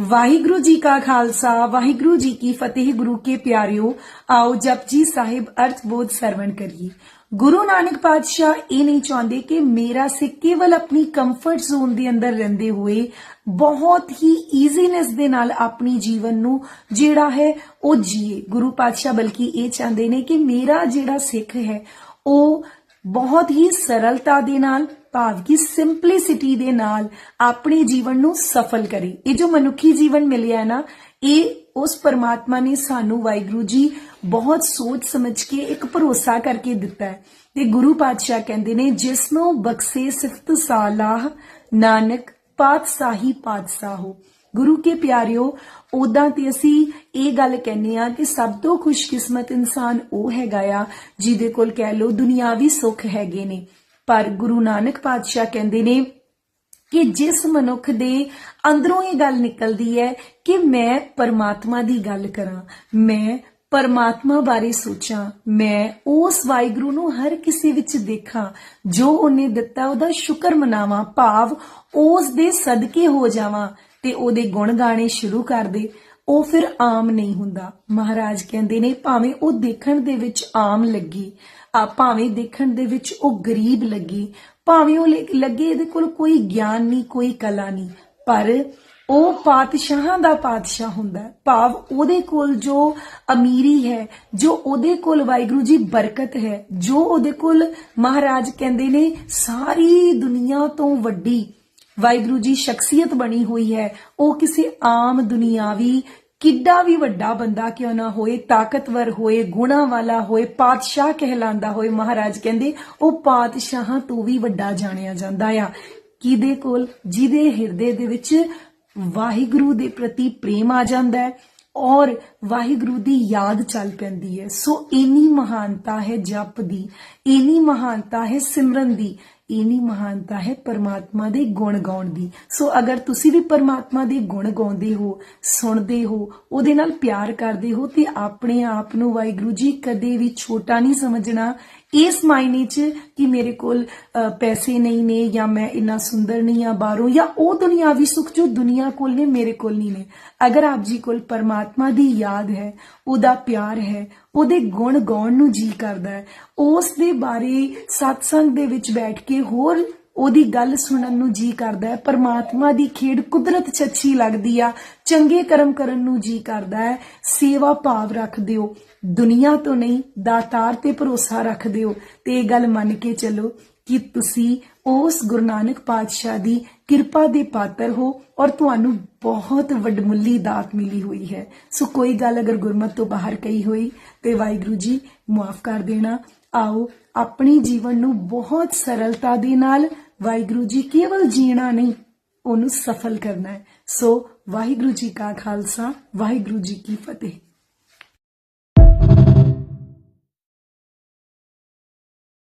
ਵਾਹਿਗੁਰੂ ਜੀ ਕਾ ਖਾਲਸਾ, ਵਾਹਿਗੁਰੂ ਜੀ ਕੀ ਫਤਿਹ। ਗੁਰੂ ਕੇ ਪਿਆਰਿਓ, ਆਓ ਜਪਜੀ ਸਾਹਿਬ ਅਰਥ ਬੋਧ ਸਰਵਣ ਕਰੀਏ। ਗੁਰੂ ਨਾਨਕ ਪਾਤਸ਼ਾਹ ਇਹ ਨਹੀਂ ਚਾਹੁੰਦੇ ਕਿ ਮੇਰਾ ਸਿੱਖ ਕੇਵਲ ਆਪਣੀ ਕੰਫਰਟ ਜ਼ੋਨ ਦੇ ਅੰਦਰ ਰਹਿੰਦੇ ਹੋਏ ਬਹੁਤ ਹੀ ਈਜ਼ੀਨੈਸ ਦੇ ਨਾਲ ਆਪਣੀ ਜੀਵਨ ਨੂੰ ਜਿਹੜਾ ਹੈ ਉਹ ਜੀਏ। ਗੁਰੂ ਪਾਤਸ਼ਾਹ ਬਲਕਿ ਇਹ ਚਾਹੁੰਦੇ ਨੇ ਕਿ ਮੇਰਾ ਜਿਹੜਾ ਸਿੱਖ ਹੈ, ਉਹ ਬਹੁਤ ਹੀ ਸਰਲਤਾ ਦੇ ਨਾਲ ਭਾਵ ਕਿ ਸਿੰਪਲਿਸਿਟੀ ਦੇ ਨਾਲ ਆਪਣੇ ਜੀਵਨ ਨੂੰ ਸਫਲ ਕਰੇ। ਇਹ ਜੋ ਮਨੁੱਖੀ ਜੀਵਨ ਮਿਲਿਆ ਹੈ ਨਾ, ਇਹ ਉਸ ਪਰਮਾਤਮਾ ਨੇ ਸਾਨੂੰ ਵਾਹਿਗੁਰੂ ਜੀ ਬਹੁਤ ਸੋਚ ਸਮਝ ਕੇ ਇੱਕ ਭਰੋਸਾ ਕਰਕੇ ਦਿੱਤਾ ਹੈ। ਤੇ ਗੁਰੂ ਪਾਤਸ਼ਾਹ ਕਹਿੰਦੇ ਨੇ, ਜਿਸ ਨੂੰ ਬਖਸ਼ੇ ਸਿਫਤ ਸਾਲਾਹ, ਨਾਨਕ ਪਾਤਸ਼ਾਹੀ ਪਾਤਸ਼ਾਹ ਹੋ। ਗੁਰੂ ਕੇ ਪਿਆਰਿਓ ਉਦਾਂ ਤੇ ਅਸੀਂ ਇਹ ਗੱਲ ਕਹਿੰਨੇ ਆ ਕਿ ਸਭ ਤੋਂ ਖੁਸ਼ਕਿਸਮਤ ਇਨਸਾਨ ਉਹ ਹੈਗਾ ਆ, ਜਿਹਦੇ ਕੋਲ ਕਹਿ ਲੋ ਦੁਨਿਆਵੀ ਸੁੱਖ ਹੈਗੇ ਨੇ। ਪਰ ਗੁਰੂ ਨਾਨਕ ਪਾਤਸ਼ਾਹ ਕਹਿੰਦੇ ਨੇ ਕਿ ਜਿਸ ਮਨੁੱਖ ਦੇ ਅੰਦਰੋਂ ਇਹ ਗੱਲ ਨਿਕਲਦੀ ਹੈ ਕਿ ਮੈਂ ਪਰਮਾਤਮਾ ਦੀ ਗੱਲ ਕਰਾਂ, ਮੈਂ ਪਰਮਾਤਮਾ ਬਾਰੇ ਸੋਚਾਂ, ਮੈਂ ਉਸ ਵਾਹਿਗੁਰੂ ਨੂੰ ਹਰ ਕਿਸੇ ਵਿੱਚ ਦੇਖਾਂ, ਜੋ ਉਹਨੇ ਦਿੱਤਾ ਉਹਦਾ ਸ਼ੁਕਰ ਮਨਾਵਾਂ, ਭਾਵ ਉਸ ਦੇ ਸਦਕੇ ਹੋ ਜਾਵਾਂ। ਤੇ ਉਹਦੇ ਗੁਣ ਗਾਣੇ ਸ਼ੁਰੂ ਕਰ ਦੇ ਉਹ ਫਿਰ ਆਮ ਨਹੀਂ ਹੁੰਦਾ। ਮਹਾਰਾਜ ਕਹਿੰਦੇ ਨੇ, ਭਾਵੇਂ ਉਹ ਦੇਖਣ ਦੇ ਵਿੱਚ ਆਮ ਲੱਗੀ, ਆ ਭਾਵੇਂ ਦੇਖਣ ਦੇ ਵਿੱਚ ਉਹ ਗਰੀਬ ਲੱਗੀ, ਭਾਵੇਂ ਉਹ ਲੱਗੇ ਇਹਦੇ ਕੋਲ ਕੋਈ ਗਿਆਨ ਨਹੀਂ, ਕੋਈ ਕਲਾ ਨਹੀਂ, ਪਰ ਉਹ ਪਾਤਸ਼ਾਹਾਂ ਦਾ ਪਾਤਸ਼ਾਹ ਹੁੰਦਾ ਭਾਵ ਉਹਦੇ ਕੋਲ ਜੋ ਅਮੀਰੀ ਹੈ, ਜੋ ਉਹਦੇ ਕੋਲ ਵਾਹਿਗੁਰੂ ਜੀ ਬਰਕਤ ਹੈ, ਜੋ ਉਹਦੇ ਕੋਲ ਮਹਾਰਾਜ ਕਹਿੰਦੇ ਨੇ, ਸਾਰੀ ਦੁਨੀਆ ਤੋਂ ਵੱਡੀ ਵਾਹਿਗੁਰੂ ਜੀ, ਸ਼ਖਸੀਅਤ ਬਣੀ ਹੋਈ ਹੈ। ਉਹ ਕਿਸੇ ਆਮ ਦੁਨੀਆਵੀ, ਕਿੱਡਾ ਵੀ ਵੱਡਾ ਬੰਦਾ ਕਿਉਂ ਨਾ ਹੋਏ, ਤਾਕਤਵਰ ਹੋਏ, ਗੁਣਾ ਵਾਲਾ ਹੋਏ, ਪਾਤਸ਼ਾਹ ਕਹਿਲਾਂਦਾ ਹੋਏ, ਮਹਾਰਾਜ ਕਹਿੰਦੇ, ਉਹ ਪਾਤਸ਼ਾਹਾਂ ਤੋਂ ਵੀ ਵੱਡਾ ਜਾਣਿਆ ਜਾਂਦਾ ਆ। ਕਿਹਦੇ ਕੋਲ? ਜਿਹਦੇ ਹਿਰਦੇ ਦੇ ਵਿੱਚ ਵਾਹਿਗੁਰੂ ਦੇ ਪ੍ਰਤੀ ਪ੍ਰੇਮ ਆ ਜਾਂਦਾ ਹੈ ਔਰ ਵਾਹਿਗੁਰੂ ਦੀ ਯਾਦ ਚੱਲ ਪੈਂਦੀ ਹੈ। ਸੋ ਇਨੀ ਮਹਾਨਤਾ ਹੈ ਜਪ ਦੀ, ਇਨੀ ਮਹਾਨਤਾ ਹੈ ਸਿਮਰਨ ਦੀ ਇਹ ਇਨੀ ਮਹਾਨਤਾ ਹੈ ਪਰਮਾਤਮਾ ਦੇ ਗੁਣ ਗਾਉਣ ਦੀ। ਸੋ ਅਗਰ ਤੁਸੀਂ ਵੀ ਪਰਮਾਤਮਾ ਦੇ ਗੁਣ ਗਾਉਂਦੇ ਹੋ, ਸੁਣਦੇ ਹੋ, ਉਹਦੇ ਨਾਲ ਪਿਆਰ ਕਰਦੇ ਹੋ, ਤੇ ਆਪਣੇ ਆਪ ਨੂੰ ਵਾਹਿਗੁਰੂ ਜੀ ਕਦੇ ਵੀ ਛੋਟਾ ਨਹੀਂ ਸਮਝਣਾ। ਇਸ ਮਾਇਨੇ 'ਚ ਕਿ ਮੇਰੇ ਕੋਲ ਪੈਸੇ ਨਹੀਂ ਨੇ ਜਾਂ ਮੈਂ ਇੰਨਾ ਸੁੰਦਰ ਨਹੀਂ ਆ ਬਾਹਰੋਂ, ਜਾਂ ਉਹ ਦੁਨਿਆਵੀ ਸੁੱਖ ਜੋ ਦੁਨੀਆ ਕੋਲ ਨੇ, ਮੇਰੇ ਕੋਲ ਨਹੀਂ ਨੇ। ਅਗਰ ਆਪ ਜੀ ਕੋਲ ਪਰਮਾਤਮਾ ਦੀ ਯਾਦ ਹੈ, ਉਹਦਾ ਪਿਆਰ ਹੈ ਉਹਦੇ ਗੁਣ ਗਾਉਣ ਨੂੰ ਜੀ ਕਰਦਾ ਹੈ। ਉਸ ਦੇ ਬਾਰੇ ਸਤਸੰਗ ਦੇ ਵਿੱਚ ਬੈਠ ਕੇ ਹੋਰ ਉਹਦੀ ਗੱਲ ਸੁਣਨ ਨੂੰ ਜੀ ਕਰਦਾ ਹੈ। ਪਰਮਾਤਮਾ ਦੀ ਖੇਡ ਕੁਦਰਤ 'ਚ ਅੱਛੀ ਲੱਗਦੀ ਆ। ਚੰਗੇ ਕਰਮ ਕਰਨ ਨੂੰ ਜੀ ਕਰਦਾ ਹੈ। ਸੇਵਾ ਭਾਵ ਰੱਖ ਦਿਓ। ਦੁਨੀਆ ਤੋਂ ਨਹੀਂ, ਦਾਤਾਰ ਤੇ ਭਰੋਸਾ ਰੱਖ ਦਿਓ। ਤੇ ਇਹ ਗੱਲ ਮੰਨ ਕੇ ਚੱਲੋ ਕਿ ਤੁਸੀਂ ਉਸ ਗੁਰੂ ਨਾਨਕ ਪਾਤਸ਼ਾਹ ਦੀ ਕਿਰਪਾ ਦੇ ਪਾਤਰ ਹੋ ਔਰ ਤੁਹਾਨੂੰ ਬਹੁਤ ਵੱਡਮੁੱਲੀ ਦਾਤ ਮਿਲੀ ਹੋਈ ਹੈ। ਸੋ ਕੋਈ ਗੱਲ ਅਗਰ ਗੁਰਮਤ ਤੋਂ ਬਾਹਰ ਕਹੀ ਹੋਈ ਤੇ ਵਾਹਿਗੁਰੂ ਜੀ ਮਾਫ ਕਰ ਦੇਣਾ। ਆਓ ਆਪਣੇ ਜੀਵਨ ਨੂੰ ਬਹੁਤ ਸਰਲਤਾ ਦੇ ਨਾਲ ਵਾਹਿਗੁਰੂ ਜੀ ਕੇਵਲ ਜੀਣਾ ਨਹੀਂ, ਉਹਨੂੰ ਸਫਲ ਕਰਨਾ ਹੈ। ਸੋ ਵਾਹਿਗੁਰੂ ਜੀ ਕਾ ਖਾਲਸਾ, ਵਾਹਿਗੁਰੂ ਜੀ ਕੀ ਫਤਿਹ।